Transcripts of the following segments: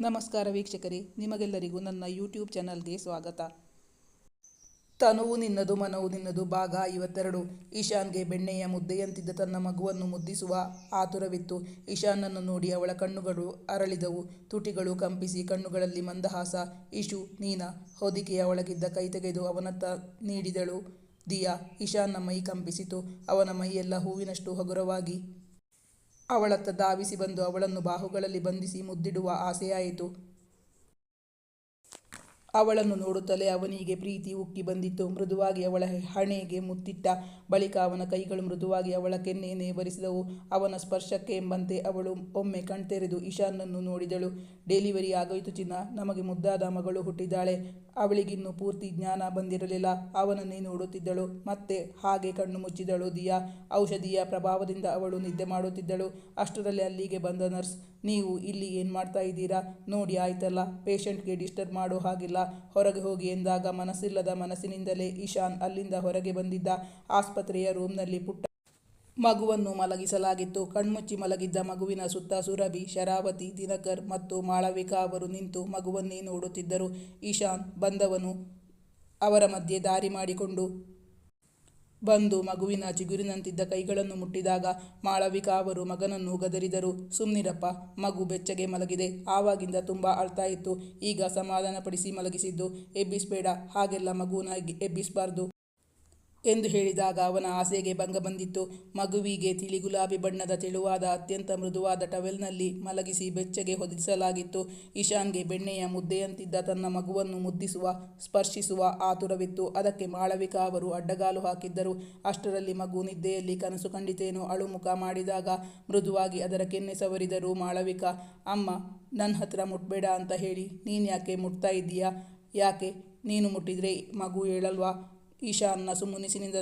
ನಮಸ್ಕಾರ ವೀಕ್ಷಕರೇ, ನಿಮಗೆಲ್ಲರಿಗೂ ನನ್ನ ಯೂಟ್ಯೂಬ್ ಚಾನಲ್ಗೆ ಸ್ವಾಗತ. ತನುವು ನಿನ್ನದು, ಮನವು ನಿನ್ನದು, ಭಾಗ ಐವತ್ತೆರಡು. ಈಶಾನ್ಗೆ ಬೆಣ್ಣೆಯ ಮುದ್ದೆಯಂತಿದ್ದ ತನ್ನ ಮಗುವನ್ನು ಮುದ್ದಿಸುವ ಆತುರವಿತ್ತು. ಈಶಾನ್ನನ್ನು ನೋಡಿ ಅವಳ ಕಣ್ಣುಗಳು ಅರಳಿದವು. ತುಟಿಗಳು ಕಂಪಿಸಿ ಕಣ್ಣುಗಳಲ್ಲಿ ಮಂದಹಾಸ. ಇಶು, ನೀನಾ, ಹೊದಿಕೆಯ ಒಳಗಿದ್ದ ಕೈ ತೆಗೆದು ಅವನತ್ತ ನೀಡಿದಳು. ದಿಯಾ ಈಶಾನ್ನ ಮೈ ಕಂಪಿಸಿತು. ಅವನ ಮೈಯೆಲ್ಲ ಹೂವಿನಷ್ಟು ಹಗುರವಾಗಿ ಅವಳತ್ತ ಧಾವಿಸಿ ಬಂದು ಅವಳನ್ನು ಬಾಹುಗಳಲ್ಲಿ ಬಂಧಿಸಿ ಮುದ್ದಿಡುವ ಆಸೆಯಾಯಿತು. ಅವಳನ್ನು ನೋಡುತ್ತಲೇ ಅವನಿಗೆ ಪ್ರೀತಿ ಉಕ್ಕಿ ಬಂದಿತ್ತು. ಮೃದುವಾಗಿ ಅವಳ ಹಣೆಗೆ ಮುತ್ತಿಟ್ಟ ಬಳಿಕ ಅವನ ಕೈಗಳು ಮೃದುವಾಗಿ ಅವಳ ಕೆನ್ನೆಯನ್ನೇ ಬರಿಸಿದವು. ಅವನ ಸ್ಪರ್ಶಕ್ಕೆ ಎಂಬಂತೆ ಅವಳು ಒಮ್ಮೆ ಕಣ್ತೆರೆದು ಇಶಾನನ್ನು ನೋಡಿದಳು. ಡೆಲಿವರಿ ಆಗೋಯ್ತು ಚಿನ್ನ. ನಮಗೆ ಮುದ್ದಾದ ಮಗಳು ಹುಟ್ಟಿದ್ದಾಳೆ. ಅವಳಿಗಿನ್ನೂ ಪೂರ್ತಿ ಜ್ಞಾನ ಬಂದಿರಲಿಲ್ಲ. ಅವನನ್ನೇ ನೋಡುತ್ತಿದ್ದಳು. ಮತ್ತೆ ಹಾಗೆ ಕಣ್ಣು ಮುಚ್ಚಿದಳು ದಿಯಾ. ಔಷಧಿಯ ಪ್ರಭಾವದಿಂದ ಅವಳು ನಿದ್ದೆ ಮಾಡುತ್ತಿದ್ದಳು. ಅಷ್ಟರಲ್ಲಿ ಅಲ್ಲಿಗೆ ಬಂದ ನರ್ಸ್ ನೀವು ಇಲ್ಲಿ ಏನು ಮಾಡ್ತಾ ಇದ್ದೀರಾ? ನೋಡಿ, ಆಯ್ತಲ್ಲ. ಪೇಷಂಟ್ಗೆ ಡಿಸ್ಟರ್ಬ್ ಮಾಡೋ ಹಾಗಿಲ್ಲ. ಹೊರಗೆ ಹೋಗಿ ಎಂದಾಗ ಮನಸ್ಸಿಲ್ಲದ ಮನಸ್ಸಿನಿಂದಲೇ ಇಶಾನ್ ಅಲ್ಲಿಂದ ಹೊರಗೆ ಬಂದಿದ್ದ ಆಸ್ಪತ್ರೆಯ ರೂಮ್ನಲ್ಲಿ ಪುಟ್ಟ ಮಗುವನ್ನು ಮಲಗಿಸಲಾಗಿತ್ತು. ಕಣ್ಮುಚ್ಚಿ ಮಲಗಿದ್ದ ಮಗುವಿನ ಸುತ್ತ ಸುರಭಿ, ಶರಾವತಿ, ದಿನಕರ್ ಮತ್ತು ಮಾಳವಿಕಾ ಅವರು ನಿಂತು ಮಗುವನ್ನೇ ನೋಡುತ್ತಿದ್ದರು. ಈಶಾನ್ ಬಂದವನು ಅವರ ಮಧ್ಯೆ ದಾರಿ ಮಾಡಿಕೊಂಡು ಬಂದು ಮಗುವಿನ ಚಿಗುರಿನಂತಿದ್ದ ಕೈಗಳನ್ನು ಮುಟ್ಟಿದಾಗ ಮಾಳವಿಕಾ ಅವರು ಮಗನನ್ನು ಗದರಿದರು. ಸುಮ್ನಿರಪ್ಪ, ಮಗು ಬೆಚ್ಚಗೆ ಮಲಗಿದೆ. ಆವಾಗಿಂದ ತುಂಬ ಅಳ್ತಾ ಇತ್ತು. ಈಗ ಸಮಾಧಾನಪಡಿಸಿ ಮಲಗಿಸಿದ್ದು. ಎಬ್ಬಿಸಬೇಡ ಹಾಗೆಲ್ಲ ಮಗುವನ್ನ ಎಬ್ಬಿಸಬಾರ್ದು. ಎಂದು ಹೇಳಿದಾಗ ಅವನ ಆಸೆಗೆ ಭಂಗ ಬಂದಿತ್ತು. ಮಗುವಿಗೆ ತಿಳಿ ಗುಲಾಬಿ ಬಣ್ಣದ ತೆಳುವಾದ ಅತ್ಯಂತ ಮೃದುವಾದ ಟವೆಲ್ನಲ್ಲಿ ಮಲಗಿಸಿ ಬೆಚ್ಚಗೆ ಹೊದಿಸಲಾಗಿತ್ತು. ಇಶಾನ್ಗೆ ಬೆಣ್ಣೆಯ ಮುದ್ದೆಯಂತಿದ್ದ ತನ್ನ ಮಗುವನ್ನು ಮುದ್ದಿಸುವ, ಸ್ಪರ್ಶಿಸುವ ಆತುರವಿತ್ತು. ಅದಕ್ಕೆ ಮಾಳವಿಕಾ ಅವರು ಅಡ್ಡಗಾಲು ಹಾಕಿದ್ದರು. ಅಷ್ಟರಲ್ಲಿ ಮಗು ನಿದ್ದೆಯಲ್ಲಿ ಕನಸು ಕಂಡಿತೇನೋ ಅಳುಮುಖ ಮಾಡಿದಾಗ ಮೃದುವಾಗಿ ಅದರ ಕೆನ್ನೆ ಸವರಿದರು ಮಾಳವಿಕಾ. ಅಮ್ಮ ನನ್ನ ಹತ್ರ ಮುಟ್ಬೇಡ ಅಂತ ಹೇಳಿ ನೀನು ಯಾಕೆ ಮುಟ್ತಾ ಇದ್ದೀಯಾ? ಯಾಕೆ? ನೀನು ಮುಟ್ಟಿದ್ರೆ ಮಗು ಹೇಳಲ್ವಾ? ಈಶಾನ್ನ ಸುಮ್ಮನಿಸಿನಿಂದ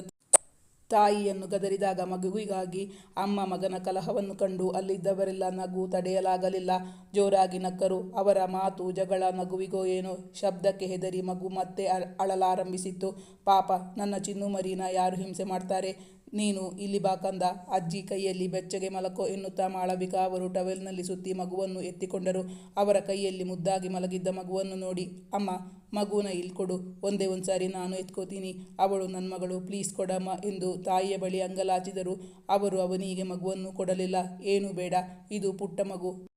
ತಾಯಿಯನ್ನು ಗದರಿದಾಗ ಮಗುವಿಗಾಗಿ ಅಮ್ಮ ಮಗನ ಕಲಹವನ್ನು ಕಂಡು ಅಲ್ಲಿದ್ದವರೆಲ್ಲ ನಗು ತಡೆಯಲಾಗಲಿಲ್ಲ. ಜೋರಾಗಿ ನಕ್ಕರು. ಅವರ ಮಾತು, ಜಗಳ, ನಗುವಿಗೋ ಏನೋ ಶಬ್ದಕ್ಕೆ ಹೆದರಿ ಮಗು ಮತ್ತೆ ಅಳಲಾರಂಭಿಸಿತ್ತು. ಪಾಪ, ನನ್ನ ಚಿನ್ನು ಮರೀನ ಯಾರು ಹಿಂಸೆ ಮಾಡ್ತಾರೆ? ನೀನು ಇಲ್ಲಿ ಬಾಕಂದ ಅಜ್ಜಿ ಕೈಯಲ್ಲಿ ಬೆಚ್ಚಗೆ ಮಲಕೋ ಎನ್ನುತ್ತಾ ಮಾಳವಿಕಾ ಅವರು ಟವೆಲ್ನಲ್ಲಿ ಸುತ್ತಿ ಮಗುವನ್ನು ಎತ್ತಿಕೊಂಡರು. ಅವರ ಕೈಯಲ್ಲಿ ಮುದ್ದಾಗಿ ಮಲಗಿದ್ದ ಮಗುವನ್ನು ನೋಡಿ, ಅಮ್ಮ, ಮಗುನ ಇಲ್ಲಿ ಕೊಡು. ಒಂದೇ ಒಂದು ಸಾರಿ ನಾನು ಎತ್ಕೋತೀನಿ. ಅವಳು ನನ್ನ ಮಗಳು. ಪ್ಲೀಸ್ ಕೊಡಮ್ಮ ಎಂದು ತಾಯಿಯ ಬಳಿ ಅಂಗಲಾಚಿದರು. ಅವರು, ಅವನಿಗೆ ಮಗುವನ್ನು ಕೊಡಲಿಲ್ಲ. ಏನೂ ಬೇಡ. ಇದು ಪುಟ್ಟ ಮಗು.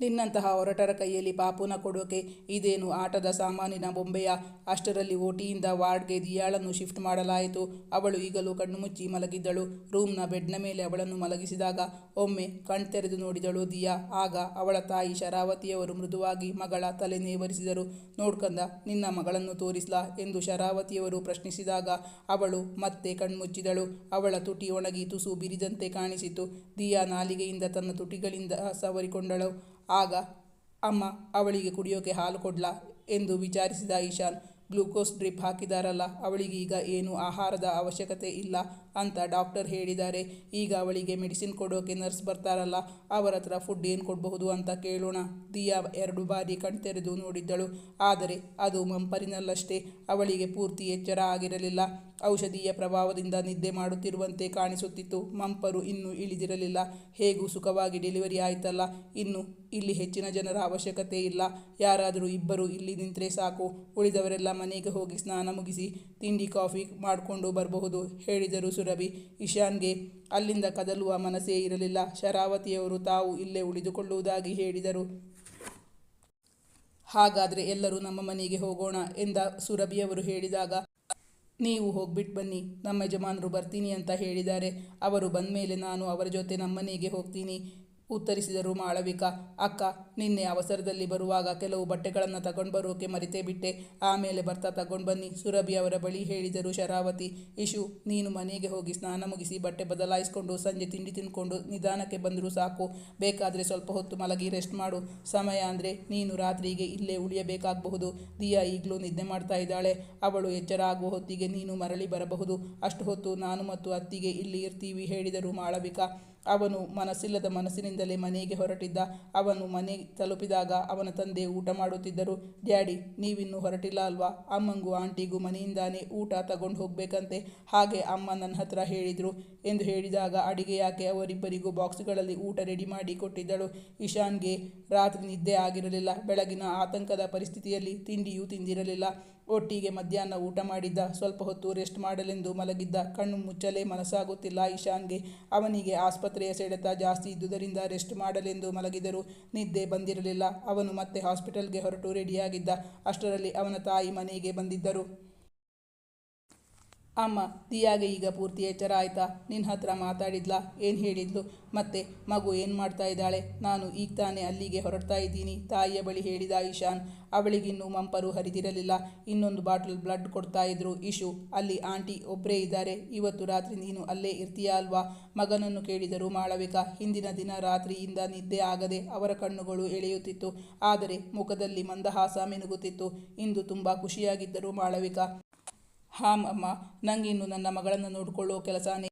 ನಿನ್ನಂತಹ ಹೊರಟರ ಕೈಯಲ್ಲಿ ಪಾಪುನ ಕೊಡೋಕೆ ಇದೇನು ಆಟದ ಸಾಮಾನಿನ ಬೊಂಬೆಯ? ಅಷ್ಟರಲ್ಲಿ ಓಟಿಯಿಂದ ವಾರ್ಡ್ಗೆ ದಿಯಾಳನ್ನು ಶಿಫ್ಟ್ ಮಾಡಲಾಯಿತು. ಅವಳು ಈಗಲೂ ಕಣ್ಣು ಮುಚ್ಚಿ ಮಲಗಿದ್ದಳು. ರೂಮ್ನ ಬೆಡ್ನ ಮೇಲೆ ಅವಳನ್ನು ಮಲಗಿಸಿದಾಗ ಒಮ್ಮೆ ಕಣ್ತೆರೆದು ನೋಡಿದಳು ದಿಯಾ. ಆಗ ಅವಳ ತಾಯಿ ಶರಾವತಿಯವರು ಮೃದುವಾಗಿ ಮಗಳ ತಲೆ ನೇವರಿಸಿದರು. ನೋಡ್ಕಂದ, ನಿನ್ನ ಮಗಳನ್ನು ತೋರಿಸ್ಲಾ ಎಂದು ಶರಾವತಿಯವರು ಪ್ರಶ್ನಿಸಿದಾಗ ಅವಳು ಮತ್ತೆ ಕಣ್ಮುಚ್ಚಿದಳು ಅವಳ ತುಟಿ ಒಣಗಿ ತುಸು ಬಿರಿದಂತೆ ಕಾಣಿಸಿತು. ದಿಯಾ ನಾಲಿಗೆಯಿಂದ ತನ್ನ ತುಟಿಗಳಿಂದ ಸವರಿಕೊಂಡಳು. ಆಗ ಅಮ್ಮ, ಅವಳಿಗೆ ಕುಡಿಯೋಕೆ ಹಾಲು ಕೊಡ್ಲಾ ಎಂದು ವಿಚಾರಿಸಿದ ಈಶಾನ್, ಗ್ಲೂಕೋಸ್ ಡ್ರಿಪ್ ಹಾಕಿದಾರಲ್ಲ, ಅವಳಿಗೆ ಈಗ ಏನು ಆಹಾರದ ಅವಶ್ಯಕತೆ ಇಲ್ಲ ಅಂತ ಡಾಕ್ಟರ್ ಹೇಳಿದ್ದಾರೆ. ಈಗ ಅವಳಿಗೆ ಮೆಡಿಸಿನ್ ಕೊಡೋಕೆ ನರ್ಸ್ ಬರ್ತಾರಲ್ಲ, ಅವರ ಹತ್ರ ಫುಡ್ ಏನು ಕೊಡಬಹುದು ಅಂತ ಕೇಳೋಣ. ದಿಯಾ ಎರಡು ಬಾರಿ ಕಣ್ತೆರೆದು ನೋಡಿದ್ದಳು. ಆದರೆ ಅದು ಮಂಪರಿನಲ್ಲಷ್ಟೇ, ಅವಳಿಗೆ ಪೂರ್ತಿ ಎಚ್ಚರ ಆಗಿರಲಿಲ್ಲ. ಔಷಧಿಯ ಪ್ರಭಾವದಿಂದ ನಿದ್ದೆ ಮಾಡುತ್ತಿರುವಂತೆ ಕಾಣಿಸುತ್ತಿತ್ತು. ಮಂಪರು ಇನ್ನೂ ಇಳಿದಿರಲಿಲ್ಲ. ಹೇಗೂ ಸುಖವಾಗಿ ಡೆಲಿವರಿ ಆಯ್ತಲ್ಲ. ಇನ್ನು ಇಲ್ಲಿ ಹೆಚ್ಚಿನ ಜನರ ಅವಶ್ಯಕತೆ ಇಲ್ಲ. ಯಾರಾದರೂ ಇಬ್ಬರು ಇಲ್ಲಿ ನಿಂತರೆ ಸಾಕು. ಉಳಿದವರೆಲ್ಲ ಮನೆಗೆ ಹೋಗಿ ಸ್ನಾನ ಮುಗಿಸಿ ತಿಂಡಿ, ಕಾಫಿ ಮಾಡಿಕೊಂಡು ಬರಬಹುದು, ಹೇಳಿದರು ಸುರಭಿ. ಇಶಾನ್ಗೆ ಅಲ್ಲಿಂದ ಕದಲುವ ಮನಸ್ಸೇ ಇರಲಿಲ್ಲ. ಶರಾವತಿಯವರು ತಾವು ಇಲ್ಲೇ ಉಳಿದುಕೊಳ್ಳುವುದಾಗಿ ಹೇಳಿದರು. ಹಾಗಾದರೆ ಎಲ್ಲರೂ ನಮ್ಮ ಮನೆಗೆ ಹೋಗೋಣ ಎಂದ ಸುರಭಿಯವರು ಹೇಳಿದಾಗ ನೀವು ಹೋಗ್ಬಿಟ್ಟು ಬನ್ನಿ, ನಮ್ಮ ಯಜಮಾನರು ಬರ್ತೀನಿ ಅಂತ ಹೇಳಿದ್ದಾರೆ. ಅವರು ಬಂದ ಮೇಲೆ ನಾನು ಅವರ ಜೊತೆ ನಮ್ಮನೆಗೆ ಹೋಗ್ತೀನಿ. ಉತ್ತರಿಸಿದರು, ಮಾಳವಿಕಾ, ಅಕ್ಕ, ನಿನ್ನೆ ಅವಸರದಲ್ಲಿ ಬರುವಾಗ ಕೆಲವು ಬಟ್ಟೆಗಳನ್ನು ತಗೊಂಡು ಬರೋಕೆ ಮರಿತೇ ಬಿಟ್ಟೆ. ಆಮೇಲೆ ಬರ್ತಾ ತಗೊಂಡು ಬನ್ನಿ ಸುರಭಿ ಅವರ ಬಳಿ ಹೇಳಿದರು, ಶರಾವತಿ, ಇಶು, ನೀನು ಮನೆಗೆ ಹೋಗಿ ಸ್ನಾನ ಮುಗಿಸಿ ಬಟ್ಟೆ ಬದಲಾಯಿಸಿಕೊಂಡು ಸಂಜೆ ತಿಂಡಿ ತಿಂದ್ಕೊಂಡು ನಿಧಾನಕ್ಕೆ ಬಂದರೂ ಸಾಕು. ಬೇಕಾದರೆ ಸ್ವಲ್ಪ ಹೊತ್ತು ಮಲಗಿ ರೆಸ್ಟ್ ಮಾಡು. ಸಮಯ ಅಂದರೆ ನೀನು ರಾತ್ರಿಗೆ ಇಲ್ಲೇ ಉಳಿಯಬೇಕಾಗಬಹುದು. ದಿಯಾ ಈಗಲೂ ನಿದ್ದೆ ಮಾಡ್ತಾ ಇದ್ದಾಳೆ. ಅವಳು ಎಚ್ಚರ ಆಗುವ ಹೊತ್ತಿಗೆ ನೀನು ಮರಳಿ ಬರಬಹುದು. ಅಷ್ಟು ಹೊತ್ತು ನಾನು ಮತ್ತು ಅತ್ತಿಗೆ ಇಲ್ಲಿ ಇರ್ತೀವಿ, ಹೇಳಿದರು ಮಾಳವಿಕಾ. ಅವನು ಮನಸ್ಸಿಲ್ಲದ ಮನಸ್ಸಿನಿಂದಲೇ ಮನೆಗೆ ಹೊರಟಿದ್ದ. ಅವನು ಮನೆ ತಲುಪಿದಾಗ ಅವನ ತಂದೆ ಊಟ ಮಾಡುತ್ತಿದ್ದರು. ಡ್ಯಾಡಿ, ನೀವಿನ್ನೂ ಹೊರಟಿಲ್ಲ ಅಲ್ವಾ? ಅಮ್ಮಂಗೂ ಆಂಟಿಗೂ ಮನೆಯಿಂದಾನೇ ಊಟ ತಗೊಂಡು ಹೋಗಬೇಕಂತೆ. ಹಾಗೆ ಅಮ್ಮ ನನ್ನ ಹತ್ರ ಹೇಳಿದರು ಎಂದು ಹೇಳಿದಾಗ ಅಡಿಗೆ ಯಾಕೆ ಅವರಿಬ್ಬರಿಗೂ ಬಾಕ್ಸ್ಗಳಲ್ಲಿ ಊಟ ರೆಡಿ ಮಾಡಿ ಕೊಟ್ಟಿದ್ದಳು. ಇಶಾನ್ಗೆ ರಾತ್ರಿ ನಿದ್ದೆ ಆಗಿರಲಿಲ್ಲ. ಬೆಳಗಿನ ಆತಂಕದ ಪರಿಸ್ಥಿತಿಯಲ್ಲಿ ತಿಂಡಿಯೂ ತಿಂದಿರಲಿಲ್ಲ. ಒಟ್ಟಿಗೆ ಮಧ್ಯಾಹ್ನ ಊಟ ಮಾಡಿದ್ದ, ಸ್ವಲ್ಪ ಹೊತ್ತು ರೆಸ್ಟ್ ಮಾಡಲೆಂದು ಮಲಗಿದ್ದ, ಕಣ್ಣು ಮುಚ್ಚಲೇ ಮನಸ್ಸಾಗುತ್ತಿಲ್ಲ ಇಶಾನ್ಗೆ ಅವನಿಗೆ ಆಸ್ಪತ್ರೆಯ ಸೆಳೆತ ಜಾಸ್ತಿ ಇದ್ದುದರಿಂದ ರೆಸ್ಟ್ ಮಾಡಲೆಂದು ಮಲಗಿದರು ನಿದ್ದೆ ಬಂದಿರಲಿಲ್ಲ. ಅವನು ಮತ್ತೆ ಹಾಸ್ಪಿಟಲ್ಗೆ ಹೊರಟು ರೆಡಿಯಾಗಿದ್ದ ಅಷ್ಟರಲ್ಲಿ ಅವನ ತಾಯಿ ಮನೆಗೆ ಬಂದಿದ್ದರು. ಅಮ್ಮ ದಿಯಾಗೆ ಈಗ ಪೂರ್ತಿ ಎಚ್ಚರ ಆಯ್ತಾ ನಿನ್ನ ಹತ್ರ ಮಾತಾಡಿದ್ಲಾ, ಏನು ಹೇಳಿದ್ಲು? ಮತ್ತೆ, ಮಗು ಏನು ಮಾಡ್ತಾ ಇದ್ದಾಳೆ? ನಾನು ಈಗ ತಾನೇ ಅಲ್ಲಿಗೆ ಹೊರಡ್ತಾ ಇದ್ದೀನಿ, ತಾಯಿಯ ಬಳಿ ಹೇಳಿದ ಇಶಾನ್ ಅವಳಿಗಿನ್ನೂ ಮಂಪರು ಹರಿದಿರಲಿಲ್ಲ. ಇನ್ನೊಂದು ಬಾಟಲ್ ಬ್ಲಡ್ ಕೊಡ್ತಾ ಇದ್ರು ಇಶು ಅಲ್ಲಿ ಆಂಟಿ ಒಬ್ಬರೇ ಇದ್ದಾರೆ. ಇವತ್ತು ರಾತ್ರಿ ನೀನು ಅಲ್ಲೇ ಇರ್ತೀಯಾ ಅಲ್ವಾ? ಮಗನನ್ನು ಕೇಳಿದರು ಮಾಳವಿಕ. ಹಿಂದಿನ ದಿನ ರಾತ್ರಿಯಿಂದ ನಿದ್ದೆ ಆಗದೆ ಅವರ ಕಣ್ಣುಗಳು ಎಳೆಯುತ್ತಿತ್ತು. ಆದರೆ ಮುಖದಲ್ಲಿ ಮಂದಹಾಸ ಮಿನುಗುತ್ತಿತ್ತು. ಇಂದು ತುಂಬ ಖುಷಿಯಾಗಿದ್ದರು ಮಾಳವಿಕ. ಹಾಂ, ಅಮ್ಮ. ಇನ್ನು ನನ್ನ ಮಗಳನ್ನು ನೋಡಿಕೊಳ್ಳೋ ಕೆಲಸನೇ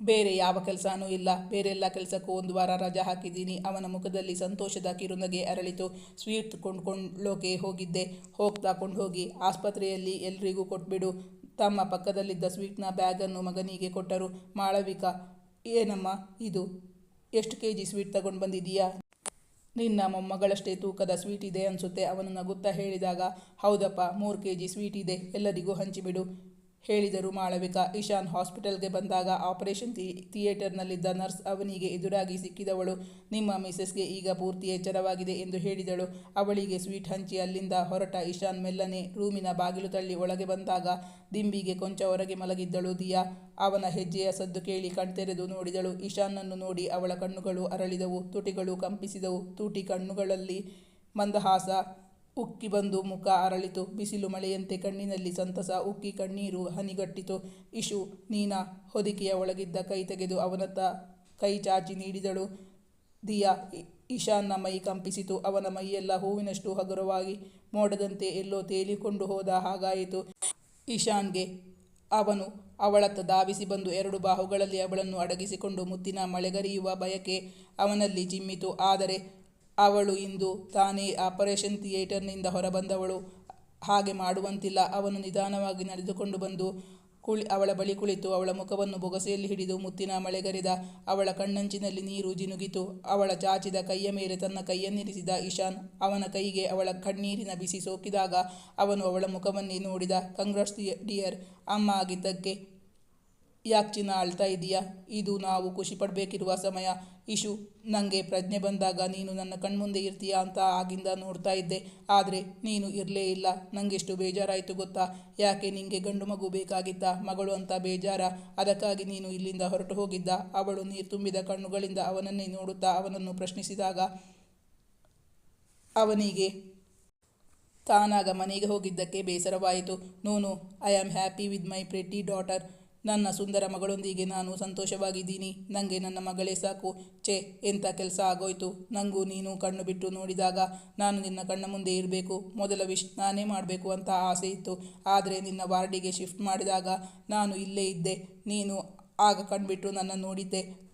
ಬೇರೆ, ಯಾವ ಕೆಲಸನೂ ಇಲ್ಲ. ಬೇರೆಲ್ಲ ಕೆಲಸಕ್ಕೂ ಒಂದು ವಾರ ರಜಾ ಹಾಕಿದ್ದೀನಿ. ಅವನ ಮುಖದಲ್ಲಿ ಸಂತೋಷದ ಕಿರುನಗೆ ಅರಳಿತು. ಸ್ವೀಟ್ ಕೊಂಡ್ಕೊಳ್ಳೋಕೆ ಹೋಗಿದ್ದೆ. ಹೋಗ್ತಾ ಕೊಂಡು ಹೋಗಿ ಆಸ್ಪತ್ರೆಯಲ್ಲಿ ಎಲ್ರಿಗೂ ಕೊಟ್ಬಿಡು. ತಮ್ಮ ಪಕ್ಕದಲ್ಲಿದ್ದ ಸ್ವೀಟ್ನ ಬ್ಯಾಗನ್ನು ಮಗನಿಗೆ ಕೊಟ್ಟರು. ಮಾಳವಿಕ, ಏನಮ್ಮ ಇದು? ಎಷ್ಟು ಕೆ ಜಿ ಸ್ವೀಟ್ ತಗೊಂಡು ಬಂದಿದೀಯಾ ನಿನ್ನ ಮೊಮ್ಮಗಳಷ್ಟೇ ತೂಕದ ಸ್ವೀಟ್ ಇದೆ ಅನಿಸುತ್ತೆ. ಅವನು ನಗುತ್ತಾ ಹೇಳಿದಾಗ, ಹೌದಪ್ಪ, ಮೂರು ಕೆ ಜಿ ಸ್ವೀಟ್ ಇದೆ. ಎಲ್ಲರಿಗೂ ಹಂಚಿಬಿಡು. ಹೇಳಿದರು. ಮಾಳವಿಕಾ ಇಶಾನ್ ಹಾಸ್ಪಿಟಲ್ಗೆ ಬಂದಾಗ ಆಪರೇಷನ್ ಥಿಯೇಟರ್ನಲ್ಲಿದ್ದ ನರ್ಸ್ ಅವನಿಗೆ ಎದುರಾಗಿ ಸಿಕ್ಕಿದವಳು. ನಿಮ್ಮ ಮಿಸಸ್ಗೆ ಈಗ ಪೂರ್ತಿ ಎಚ್ಚರವಾಗಿದೆ ಎಂದು ಹೇಳಿದಳು. ಅವಳಿಗೆ ಸ್ವೀಟ್ ಹಂಚಿ ಅಲ್ಲಿಂದ ಹೊರಟ ಇಶಾನ್ ಮೆಲ್ಲನೆ ರೂಮಿನ ಬಾಗಿಲು ತಳ್ಳಿ ಒಳಗೆ ಬಂದಾಗ ದಿಂಬಿಗೆ ಕೊಂಚ ಹೊರಗೆ ಮಲಗಿದ್ದಳು ದಿಯಾ. ಅವನ ಹೆಜ್ಜೆಯ ಸದ್ದು ಕೇಳಿ ಕಣ್ತೆರೆದು ನೋಡಿದಳು. ಇಶಾನ್ನನ್ನು ನೋಡಿ ಅವಳ ಕಣ್ಣುಗಳು ಅರಳಿದವು. ತುಟಿಗಳು ಕಂಪಿಸಿದವು. ತೂಟಿ ಕಣ್ಣುಗಳಲ್ಲಿ ಮಂದಹಾಸ ಉಕ್ಕಿ ಬಂದು ಮುಖ ಅರಳಿತು. ಬಿಸಿಲು ಮಳೆಯಂತೆ ಕಣ್ಣಿನಲ್ಲಿ ಸಂತಸ. ಉಕ್ಕಿ ಕಣ್ಣೀರು ಹನಿಗಟ್ಟಿತು. ಇಶು, ನೀನಾ ಹೊದಿಕೆಯ ಒಳಗಿದ್ದ ಕೈ ತೆಗೆದು ಅವನತ್ತ ಕೈ ಚಾಚಿ ನೀಡಿದಳು. ದಿಯಾ ಇಶಾನ್ನ ಮೈ ಕಂಪಿಸಿತು. ಅವನ ಮೈಯೆಲ್ಲ ಹೂವಿನಷ್ಟು ಹಗುರವಾಗಿ ಮೋಡದಂತೆ ಎಲ್ಲೋ ತೇಲಿಕೊಂಡು ಹೋದ ಹಾಗಾಯಿತು. ಇಶಾನ್ಗೆ ಅವನು ಅವಳತ್ತ ಧಾವಿಸಿ ಬಂದು ಎರಡು ಬಾಹುಗಳಲ್ಲಿ ಅವಳನ್ನು ಅಡಗಿಸಿಕೊಂಡು ಮುತ್ತಿನ ಮಳೆಗರಿಯುವ ಬಯಕೆ ಅವನಲ್ಲಿ ಜಿಮ್ಮಿತು ಆದರೆ ಅವಳು ಇಂದು ತಾನೇ ಆಪರೇಷನ್ ಥಿಯೇಟರ್ನಿಂದ ಹೊರಬಂದವಳು. ಹಾಗೆ ಮಾಡುವಂತಿಲ್ಲ. ಅವನು ನಿಧಾನವಾಗಿ ನಡೆದುಕೊಂಡು ಬಂದು ಕುಳಿ, ಅವಳ ಬಳಿ ಕುಳಿತು. ಅವಳ ಮುಖವನ್ನು ಬೊಗಸೆಯಲ್ಲಿ ಹಿಡಿದು ಮುತ್ತಿನ ಮಳೆಗರೆದ ಅವಳ ಕಣ್ಣಂಚಿನಲ್ಲಿ ನೀರು ಜಿನುಗಿತು. ಅವಳ ಚಾಚಿದ ಕೈಯ ಮೇಲೆ ತನ್ನ ಕೈಯನ್ನಿರಿಸಿದ ಇಶಾನ್ ಅವನ ಕೈಗೆ ಅವಳ ಕಣ್ಣೀರಿನ ಬಿಸಿ ಸೋಕಿದಾಗ ಅವನು ಅವಳ ಮುಖವನ್ನೇ ನೋಡಿದ. ಕಂಗ್ರಾಟ್ಸ್ ಡಿಯರ್, ಅಮ್ಮ ಆಗಿದ್ದಕ್ಕೆ ಯಾಕೆ ಚಿನ್ನ ಅಳ್ತಾ ಇದೀಯಾ? ಇದು ನಾವು ಖುಷಿ ಪಡಬೇಕಿರುವ ಸಮಯ. ಇಶು ನನಗೆ ಪ್ರಜ್ಞೆ ಬಂದಾಗ ನೀನು ನನ್ನ ಕಣ್ಮುಂದೆ ಇರ್ತೀಯಾ ಅಂತ ಆಗಿಂದ ನೋಡ್ತಾ ಇದ್ದೆ. ಆದರೆ ನೀನು ಇರಲೇ ಇಲ್ಲ. ನನಗೆಷ್ಟು ಬೇಜಾರಾಯಿತು ಗೊತ್ತಾ? ಯಾಕೆ ನಿಂಗೆ ಗಂಡು ಮಗು ಬೇಕಾಗಿತ್ತಾ? ಮಗಳು ಅಂತ ಬೇಜಾರ. ಅದಕ್ಕಾಗಿ ನೀನು ಇಲ್ಲಿಂದ ಹೊರಟು ಹೋಗಿದ್ದ. ಅವಳು ನೀರು ತುಂಬಿದ ಕಣ್ಣುಗಳಿಂದ ಅವನನ್ನೇ ನೋಡುತ್ತಾ ಅವನನ್ನು ಪ್ರಶ್ನಿಸಿದಾಗ ಅವನಿಗೆ ತಾನಾಗ ಮನೆಗೆ ಹೋಗಿದ್ದಕ್ಕೆ ಬೇಸರವಾಯಿತು. ನೋನು I am happy with my pretty daughter ನನ್ನ ಸುಂದರ ಮಗಳೊಂದಿಗೆ ನಾನು ಸಂತೋಷವಾಗಿದ್ದೀನಿ. ನನಗೆ ನನ್ನ ಮಗಳೇ ಸಾಕು. ಛೇ, ಎಂಥ ಕೆಲಸ ಆಗೋಯ್ತು. ನನಗೂ ನೀನು ಕಣ್ಣು ಬಿಟ್ಟು ನೋಡಿದಾಗ ನಾನು ನಿನ್ನ ಕಣ್ಣ ಮುಂದೆ ಇರಬೇಕು. ಮೊದಲ ವಿಶ್ ನಾನೇ ಮಾಡಬೇಕು ಅಂತ ಆಸೆ ಇತ್ತು. ಆದರೆ ನಿನ್ನ ವಾರ್ಡಿಗೆ ಶಿಫ್ಟ್ ಮಾಡಿದಾಗ ನಾನು ಇಲ್ಲೇ ಇದ್ದೆ. ನೀನು ಆಗ ಕಣ್ಬಿಟ್ಟು ನನ್ನ ನೋಡಿದ್ದೆ.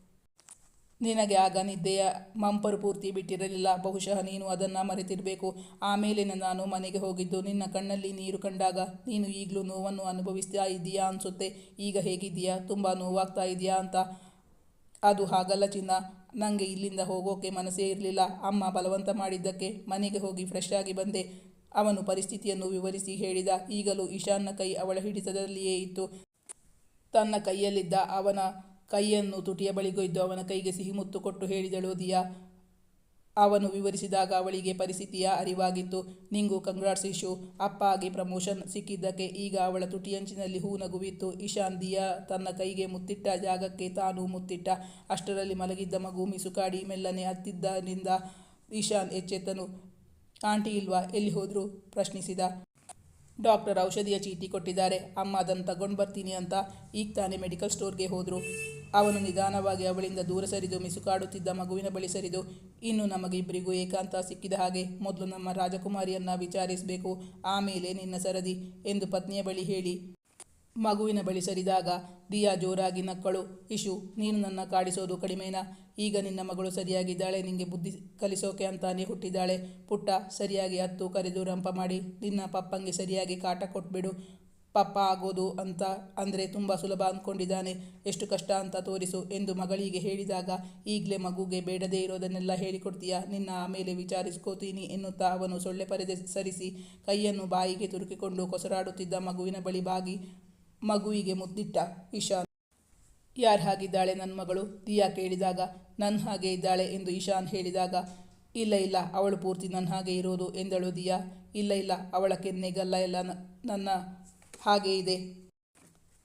ನಿನಗೆ ಆಗ ನಿದ್ದೆಯ ಮಂಪರು ಪೂರ್ತಿ ಬಿಟ್ಟಿರಲಿಲ್ಲ. ಬಹುಶಃ ನೀನು ಅದನ್ನು ಮರೆತಿರಬೇಕು. ಆಮೇಲೆ ನಾನು ಮನೆಗೆ ಹೋಗಿದ್ದು. ನಿನ್ನ ಕಣ್ಣಲ್ಲಿ ನೀರು ಕಂಡಾಗ ನೀನು ಈಗಲೂ ನೋವನ್ನು ಅನುಭವಿಸ್ತಾ ಇದೆಯಾ ಅನಿಸುತ್ತೆ. ಈಗ ಹೇಗಿದ್ದೀಯಾ? ತುಂಬ ನೋವಾಗ್ತಾ ಇದೆಯಾ ಅಂತ. ಅದು ಹಾಗಲ್ಲ ಚಿನ್ನ. ನನಗೆ ಇಲ್ಲಿಂದ ಹೋಗೋಕೆ ಮನಸ್ಸೇ ಇರಲಿಲ್ಲ. ಅಮ್ಮ ಬಲವಂತ ಮಾಡಿದ್ದಕ್ಕೆ ಮನೆಗೆ ಹೋಗಿ ಫ್ರೆಶ್ ಆಗಿ ಬಂದೆ. ಅವನು ಪರಿಸ್ಥಿತಿಯನ್ನು ವಿವರಿಸಿ ಹೇಳಿದ. ಈಗಲೂ ಈಶಾನ್ನ ಕೈ ಅವಳ ಹಿಡಿತದಲ್ಲಿಯೇ ಇತ್ತು. ತನ್ನ ಕೈಯಲ್ಲಿದ್ದ ಅವನ ಕೈಯನ್ನು ತುಟಿಯ ಬಳಿಗೊಯ್ದು ಅವನ ಕೈಗೆ ಸಿಹಿ ಮುತ್ತು ಕೊಟ್ಟು ಹೇಳಿದಳು, ದಿಯಾ, ಅವನು ವಿವರಿಸಿದಾಗ ಅವಳಿಗೆ ಪರಿಸ್ಥಿತಿಯ ಅರಿವಾಗಿತ್ತು. ನಿಂಗು ಕಂಗ್ರಾಟ್ಸ್ ಇಶು ಅಪ್ಪ ಆಗಿ ಪ್ರಮೋಷನ್ ಸಿಕ್ಕಿದ್ದಕ್ಕೆ ಈಗ ಅವಳ ತುಟಿಯಂಚಿನಲ್ಲಿ ಹೂ ನಗುವಿತ್ತು. ಇಶಾನ್, ದಿಯಾ, ತನ್ನ ಕೈಗೆ ಮುತ್ತಿಟ್ಟ ಜಾಗಕ್ಕೆ ತಾನು ಮುತ್ತಿಟ್ಟ. ಅಷ್ಟರಲ್ಲಿ ಮಲಗಿದ್ದ ಮಗು ಮಿಸುಕಾಡಿ ಮೆಲ್ಲನೆ ಹತ್ತಿದ್ದರಿಂದ ಇಶಾನ್ ಎಚ್ಚೆತ್ತನು. ಆಂಟಿ ಇಲ್ವಾ, ಎಲ್ಲಿ ಹೋದರೂ? ಪ್ರಶ್ನಿಸಿದ. ಡಾಕ್ಟರ್ ಔಷಧಿಯ ಚೀಟಿ ಕೊಟ್ಟಿದ್ದಾರೆ. ಅಮ್ಮ ಅದನ್ನು ತಗೊಂಡು ಬರ್ತೀನಿ ಅಂತ ಈಗ ತಾನೇ ಮೆಡಿಕಲ್ ಸ್ಟೋರ್ಗೆ ಹೋದರು. ಅವನು ನಿಧಾನವಾಗಿ ಅವಳಿಂದ ದೂರ ಸರಿದು ಮಿಸುಕಾಡುತ್ತಿದ್ದ ಮಗುವಿನ ಬಳಿ ಸರಿದು, ಇನ್ನು ನಮಗಿಬ್ಬರಿಗೂ ಏಕಾಂತ ಸಿಕ್ಕಿದ ಹಾಗೆ ಮೊದಲು ನಮ್ಮ ರಾಜಕುಮಾರಿಯನ್ನು ವಿಚಾರಿಸಬೇಕು, ಆಮೇಲೆ ನಿನ್ನ ಸರದಿ ಎಂದು ಪತ್ನಿಯ ಬಳಿ ಹೇಳಿ. ಮಗುವಿನ ಬಳಿ ಸರಿದಾಗ, ದಿಯಾ ಜೋರಾಗಿ ನಕ್ಕಳು, ಇಶು, ನೀನು ನನ್ನ ಕಾಡಿಸೋದು ಕಡಿಮೆನಾ? ಈಗ ನಿನ್ನ ಮಗಳು ಸರಿಯಾಗಿದ್ದಾಳೆ, ನಿಂಗೆ ಬುದ್ಧಿ ಕಲಿಸೋಕೆ ಅಂತಾನೆ ಹುಟ್ಟಿದ್ದಾಳೆ. ಪುಟ್ಟ, ಸರಿಯಾಗಿ ಹತ್ತು ಕರೆದು ರಂಪ ಮಾಡಿ, ನಿನ್ನ ಪಪ್ಪಂಗೆ ಸರಿಯಾಗಿ ಕಾಟ ಕೊಟ್ಬಿಡು. ಪಪ್ಪ ಆಗೋದು ಅಂತ ಅಂದರೆ ತುಂಬ ಸುಲಭ ಅಂದ್ಕೊಂಡಿದ್ದಾನೆ ಎಷ್ಟು ಕಷ್ಟ ಅಂತ ತೋರಿಸು ಎಂದು ಮಗಳಿಗೆ ಹೇಳಿದಾಗ, ಈಗಲೇ ಮಗುಗೆ ಬೇಡದೇ ಇರೋದನ್ನೆಲ್ಲ ಹೇಳಿಕೊಡ್ತೀಯಾ? ನಿನ್ನ ಆಮೇಲೆ ವಿಚಾರಿಸ್ಕೋತೀನಿ ಎನ್ನುತ್ತಾ ಅವನು ಸೊಳ್ಳೆ ಪರದೆ ಸರಿಸಿ, ಕೈಯನ್ನು ಬಾಯಿಗೆ ತುರುಕಿಕೊಂಡು ಕೊಸರಾಡುತ್ತಿದ್ದ ಮಗುವಿನ ಬಳಿ ಬಾಗಿ ಮಗುವಿಗೆ ಮುದ್ದಿಟ್ಟ ಇಶಾನ್ ಯಾರು ಹಾಗಿದ್ದಾಳೆ ನನ್ನ ಮಗಳು? ದಿಯಾ ಕೇಳಿದಾಗ ನನ್ನ ಹಾಗೆ ಇದ್ದಾಳೆ ಎಂದು ಇಶಾನ್ ಹೇಳಿದಾಗ, ಇಲ್ಲ ಇಲ್ಲ, ಅವಳು ಪೂರ್ತಿ ನನ್ನ ಹಾಗೆ ಇರೋದು ಎಂದಳು ದಿಯಾ. ಇಲ್ಲ ಇಲ್ಲ, ಅವಳ ಕೆನ್ನೆಗಲ್ಲ ಇಲ್ಲ ಎಲ್ಲ ನನ್ನ ಹಾಗೆ ಇದೆ.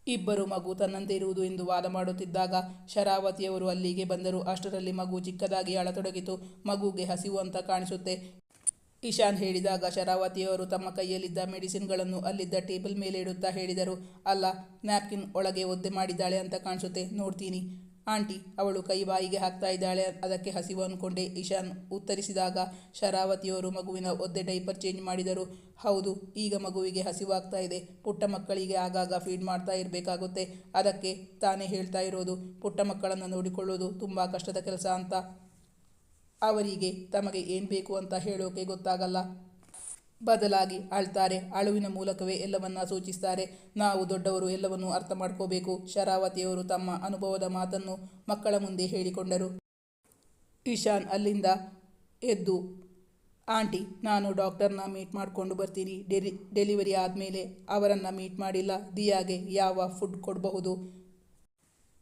ಇಬ್ಬರು ಮಗು ತನ್ನಂತೆ ಇರುವುದು ಎಂದು ವಾದ ಮಾಡುತ್ತಿದ್ದಾಗ, ಶರಾವತಿಯವರು ಅಲ್ಲಿಗೆ ಬಂದರು. ಅಷ್ಟರಲ್ಲಿ ಮಗು ಚಿಕ್ಕದಾಗಿ ಅಳತೊಡಗಿತು. ಮಗುಗೆ ಹಸಿವು ಅಂತ ಕಾಣಿಸುತ್ತೆ. ಇಶಾನ್ ಹೇಳಿದಾಗ ಶರಾವತಿಯವರು ತಮ್ಮ ಕೈಯಲ್ಲಿದ್ದ ಮೆಡಿಸಿನ್ಗಳನ್ನು ಅಲ್ಲಿದ್ದ ಟೇಬಲ್ ಮೇಲೆ ಇಡುತ್ತಾ ಹೇಳಿದರು. ಅಲ್ಲ, ನ್ಯಾಪ್ಕಿನ್ ಒಳಗೆ ಒದ್ದೆ ಮಾಡಿದ್ದಾಳೆ ಅಂತ ಕಾಣಿಸುತ್ತೆ, ನೋಡ್ತೀನಿ. ಆಂಟಿ, ಅವಳು ಕೈ ಬಾಯಿಗೆ ಹಾಕ್ತಾ ಇದ್ದಾಳೆ, ಅದಕ್ಕೆ ಹಸಿವು ಅಂದ್ಕೊಂಡೆ ಇಶಾನ್ ಉತ್ತರಿಸಿದಾಗ ಶರಾವತಿಯವರು ಮಗುವಿನ ಒದ್ದೆ ಡೈಪರ್ ಚೇಂಜ್ ಮಾಡಿದರು. ಹೌದು, ಈಗ ಮಗುವಿಗೆ ಹಸಿವಾಗ್ತಾ ಇದೆ. ಪುಟ್ಟ ಮಕ್ಕಳಿಗೆ ಆಗಾಗ ಫೀಡ್ ಮಾಡ್ತಾ ಇರಬೇಕಾಗುತ್ತೆ. ಅದಕ್ಕೆ ತಾನೇ ಹೇಳ್ತಾ ಇರೋದು, ಪುಟ್ಟ ಮಕ್ಕಳನ್ನು ನೋಡಿಕೊಳ್ಳೋದು ತುಂಬ ಕಷ್ಟದ ಕೆಲಸ ಅಂತ. ಅವರಿಗೆ ತಮಗೆ ಏನು ಬೇಕು ಅಂತ ಹೇಳೋಕೆ ಗೊತ್ತಾಗಲ್ಲ. ಬದಲಾಗಿ ಅಳ್ತಾರೆ. ಅಳುವಿನ ಮೂಲಕವೇ ಎಲ್ಲವನ್ನ ಸೂಚಿಸ್ತಾರೆ. ನಾವು ದೊಡ್ಡವರು ಎಲ್ಲವನ್ನೂ ಅರ್ಥ ಮಾಡ್ಕೋಬೇಕು. ಶರಾವತಿಯವರು ತಮ್ಮ ಅನುಭವದ ಮಾತನ್ನು ಮಕ್ಕಳ ಮುಂದೆ ಹೇಳಿಕೊಂಡರು. ಇಶಾನ್ ಅಲ್ಲಿಂದ ಎದ್ದು, ಆಂಟಿ, ನಾನು ಡಾಕ್ಟರ್ನ ಮೀಟ್ ಮಾಡಿಕೊಂಡು ಬರ್ತೀನಿ. ಡೆಲಿ, ಡೆಲಿವರಿ ಆದಮೇಲೆ ಅವರನ್ನು ಮೀಟ್ ಮಾಡಿಲ್ಲ. ದಿಯಾಗೆ ಯಾವ ಫುಡ್ ಕೊಡಬಹುದು?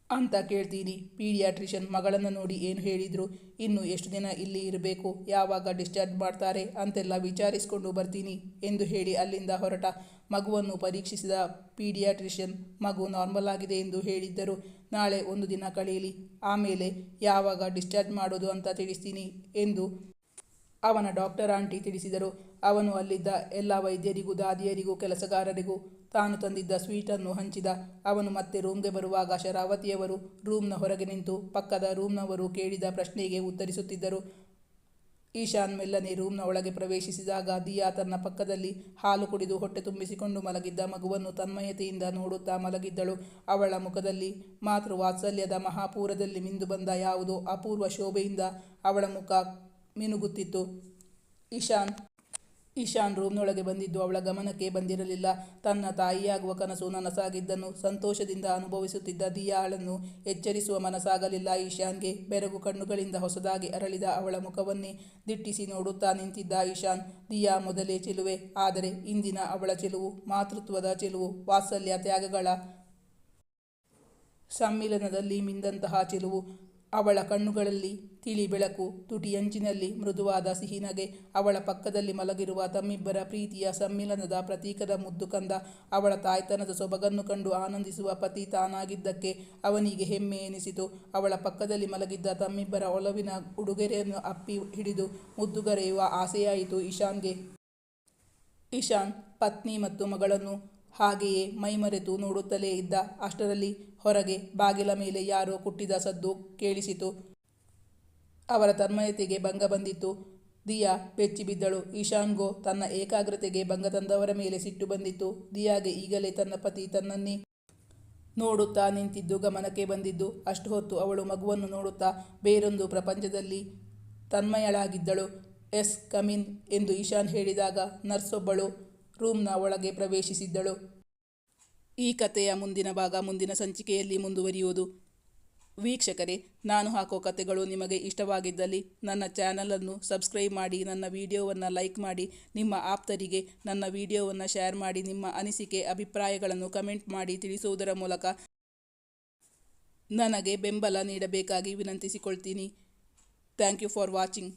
ಅಂತ ಕೇಳ್ತೀನಿ. ಪೀಡಿಯಾಟ್ರಿಷನ್ ಮಗಳನ್ನು ನೋಡಿ ಏನು ಹೇಳಿದರು? ಇನ್ನು ಎಷ್ಟು ದಿನ ಇಲ್ಲಿ ಇರಬೇಕು? ಯಾವಾಗ ಡಿಸ್ಚಾರ್ಜ್ ಮಾಡ್ತಾರೆ? ಅಂತೆಲ್ಲ ವಿಚಾರಿಸಿಕೊಂಡು ಬರ್ತೀನಿ ಎಂದು ಹೇಳಿ ಅಲ್ಲಿಂದ ಹೊರಟ. ಮಗುವನ್ನು ಪರೀಕ್ಷಿಸಿದ ಪೀಡಿಯಾಟ್ರಿಷಿಯನ್ ಮಗು ನಾರ್ಮಲ್ ಆಗಿದೆ ಎಂದು ಹೇಳಿದ್ದರು. ನಾಳೆ ಒಂದು ದಿನ ಕಳೆಯಲಿ. ಆಮೇಲೆ ಯಾವಾಗ ಡಿಸ್ಚಾರ್ಜ್ ಮಾಡೋದು ಅಂತ ತಿಳಿಸ್ತೀನಿ ಎಂದು ಅವನ ಡಾಕ್ಟರ್ ಆಂಟಿ ತಿಳಿಸಿದರು. ಅವನು ಅಲ್ಲಿದ್ದ ಎಲ್ಲ ವೈದ್ಯರಿಗೂ ದಾದಿಯರಿಗೂ ಕೆಲಸಗಾರರಿಗೂ ತಾನು ತಂದಿದ್ದ ಸ್ವೀಟನ್ನು ಹಂಚಿದ. ಅವನು ಮತ್ತೆ ರೂಮ್ಗೆ ಬರುವಾಗ ಶರಾವತಿಯವರು ರೂಮ್ನ ಹೊರಗೆ ನಿಂತು ಪಕ್ಕದ ರೂಮ್ನವರು ಕೇಳಿದ ಪ್ರಶ್ನೆಗೆ ಉತ್ತರಿಸುತ್ತಿದ್ದರು. ಈಶಾನ್ ಮೆಲ್ಲನೆ ರೂಮ್ನ ಒಳಗೆ ಪ್ರವೇಶಿಸಿದಾಗ ದಿಯಾ ತನ್ನ ಪಕ್ಕದಲ್ಲಿ ಹಾಲು ಕುಡಿದು ಹೊಟ್ಟೆ ತುಂಬಿಸಿಕೊಂಡು ಮಲಗಿದ್ದ ಮಗುವನ್ನು ತನ್ಮಯತೆಯಿಂದ ನೋಡುತ್ತಾ ಮಲಗಿದ್ದಳು. ಅವಳ ಮುಖದಲ್ಲಿ ಮಾತೃ ವಾತ್ಸಲ್ಯದ ಮಹಾಪೂರದಲ್ಲಿ ಮಿಂದು ಬಂದ ಯಾವುದೋ ಅಪೂರ್ವ ಶೋಭೆಯಿಂದ ಅವಳ ಮುಖ ಮಿನುಗುತ್ತಿತ್ತು. ಇಶಾನ್ ಇಶಾನ್ ರೂಮ್ನೊಳಗೆ ಬಂದಿದ್ದು ಅವಳ ಗಮನಕ್ಕೆ ಬಂದಿರಲಿಲ್ಲ. ತನ್ನ ತಾಯಿಯಾಗುವ ಕನಸು ನನಸಾಗಿದ್ದನ್ನು ಸಂತೋಷದಿಂದ ಅನುಭವಿಸುತ್ತಿದ್ದ ದಿಯಾಳನ್ನು ಎಚ್ಚರಿಸುವ ಮನಸ್ಸಾಗಲಿಲ್ಲ. ಈಶಾನ್ಗೆ ಬೆರಗು ಕಣ್ಣುಗಳಿಂದ ಹೊಸದಾಗಿ ಅರಳಿದ ಅವಳ ಮುಖವನ್ನೇ ದಿಟ್ಟಿಸಿ ನೋಡುತ್ತಾ ನಿಂತಿದ್ದ ಈಶಾನ್, ದಿಯಾ, ಮೊದಲೇ ಚೆಲುವೆ. ಆದರೆ ಇಂದಿನ ಅವಳ ಚೆಲುವು, ಮಾತೃತ್ವದ ಚೆಲುವು, ವಾತ್ಸಲ್ಯ ತ್ಯಾಗಗಳ ಸಮ್ಮಿಲನದಲ್ಲಿ ಮಿಂದಂತಹ ಚೆಲುವು. ಅವಳ ಕಣ್ಣುಗಳಲ್ಲಿ ತಿಳಿ ಬೆಳಕು ತುಟಿಯಂಚಿನಲ್ಲಿ ಮೃದುವಾದ ಸಿಹಿನಗೆ, ಅವಳ ಪಕ್ಕದಲ್ಲಿ ಮಲಗಿರುವ ತಮ್ಮಿಬ್ಬರ ಪ್ರೀತಿಯ ಸಮ್ಮಿಲನದ ಪ್ರತೀಕದ ಮುದ್ದು ಕಂದ, ಅವಳ ತಾಯ್ತನದ ಸೊಬಗನ್ನು ಕಂಡು ಆನಂದಿಸುವ ಪತಿ ತಾನಾಗಿದ್ದಕ್ಕೆ ಅವನಿಗೆ ಹೆಮ್ಮೆ ಎನಿಸಿತು. ಅವಳ ಪಕ್ಕದಲ್ಲಿ ಮಲಗಿದ್ದ ತಮ್ಮಿಬ್ಬರ ಒಲವಿನ ಉಡುಗೆರೆಯನ್ನು ಅಪ್ಪಿ ಹಿಡಿದು ಮುದ್ದುಗರೆಯುವ ಆಸೆಯಾಯಿತು. ಇಶಾನ್ಗೆ ಇಶಾನ್ ಪತ್ನಿ ಮತ್ತು ಮಗಳನ್ನು ಹಾಗೆಯೇ ಮೈಮರೆತು ನೋಡುತ್ತಲೇ ಇದ್ದ ಅಷ್ಟರಲ್ಲಿ ಹೊರಗೆ ಬಾಗಿಲ ಮೇಲೆ ಯಾರೋ ಕುಟ್ಟಿದ ಸದ್ದು ಕೇಳಿಸಿತು. ಅವರ ತನ್ಮಯತೆಗೆ ಭಂಗ ಬಂದಿತ್ತು. ದಿಯಾ ಬೆಚ್ಚಿ ಬಿದ್ದಳು. ಈಶಾನ್ಗೋ ತನ್ನ ಏಕಾಗ್ರತೆಗೆ ಭಂಗ ತಂದವರ ಮೇಲೆ ಸಿಟ್ಟು ಬಂದಿತ್ತು. ದಿಯಾಗೆ ಈಗಲೇ ತನ್ನ ಪತಿ ತನ್ನನ್ನೇ ನೋಡುತ್ತಾ ನಿಂತಿದ್ದು ಗಮನಕ್ಕೆ ಬಂದಿದ್ದು. ಅಷ್ಟು ಹೊತ್ತು ಅವಳು ಮಗುವನ್ನು ನೋಡುತ್ತಾ ಬೇರೊಂದು ಪ್ರಪಂಚದಲ್ಲಿ ತನ್ಮಯಳಾಗಿದ್ದಳು. ಎಸ್ ಕಮಿನ್ ಎಂದು ಈಶಾನ್ ಹೇಳಿದಾಗ ನರ್ಸೊಬ್ಬಳು ರೂಮ್ನ ಒಳಗೆ ಪ್ರವೇಶಿಸಿದ್ದಳು. ಈ ಕಥೆಯ ಮುಂದಿನ ಭಾಗ ಮುಂದಿನ ಸಂಚಿಕೆಯಲ್ಲಿ ಮುಂದುವರಿಯುವುದು. ವೀಕ್ಷಕರೇ, ನಾನು ಹಾಕೋ ಕಥೆಗಳು ನಿಮಗೆ ಇಷ್ಟವಾಗಿದ್ದಲ್ಲಿ ನನ್ನ ಚಾನಲನ್ನು ಸಬ್ಸ್ಕ್ರೈಬ್ ಮಾಡಿ, ನನ್ನ ವಿಡಿಯೋವನ್ನು ಲೈಕ್ ಮಾಡಿ, ನಿಮ್ಮ ಆಪ್ತರಿಗೆ ನನ್ನ ವಿಡಿಯೋವನ್ನು ಶೇರ್ ಮಾಡಿ, ನಿಮ್ಮ ಅನಿಸಿಕೆ, ಅಭಿಪ್ರಾಯಗಳನ್ನು ಕಮೆಂಟ್ ಮಾಡಿ ತಿಳಿಸುವುದರ ಮೂಲಕ ನನಗೆ ಬೆಂಬಲ ನೀಡಬೇಕಾಗಿ ವಿನಂತಿಸಿಕೊಳ್ತೀನಿ. Thank you for watching.